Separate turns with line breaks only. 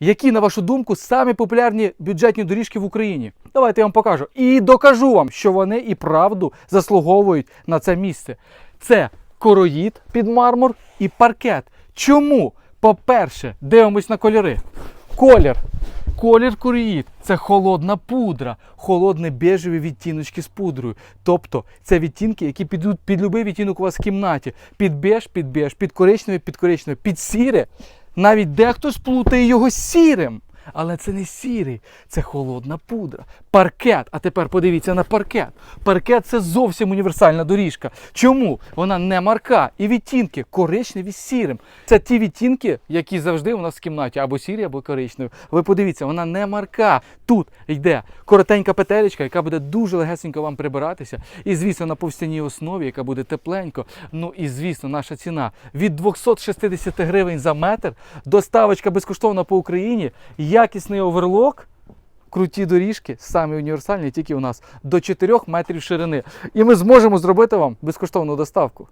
Які, на вашу думку, самі популярні бюджетні доріжки в Україні? Давайте я вам покажу. І докажу вам, що вони і правду заслуговують на це місце. Це короїд під мармур і паркет. Чому? По-перше, дивимось на кольори. Колір. Колір короїд це холодна пудра, холодне бежеві відтіночки з пудрою. Тобто це відтінки, які підуть під будь-який відтінок у вас в кімнаті. Під беж, під беж, під коричневе, під коричневе, під сіре. Навіть дехто сплутає його сірим. Але це не сірий, це холодна пудра. Паркет. А тепер подивіться на паркет. Паркет це зовсім універсальна доріжка. Чому? Вона не марка. І відтінки коричневі з сірим. Це ті відтінки, які завжди у нас в кімнаті, або сірі, або коричневі. Ви подивіться, вона не марка. Тут йде коротенька петелечка, яка буде дуже легесенько вам прибиратися. І, звісно, на повстяній основі, яка буде тепленько. Ну і звісно, наша ціна від 260 гривень за метр, доставочка безкоштовна по Україні, якісний оверлок. Круті доріжки, самі універсальні, тільки у нас до 4 метрів ширини. І ми зможемо зробити вам безкоштовну доставку.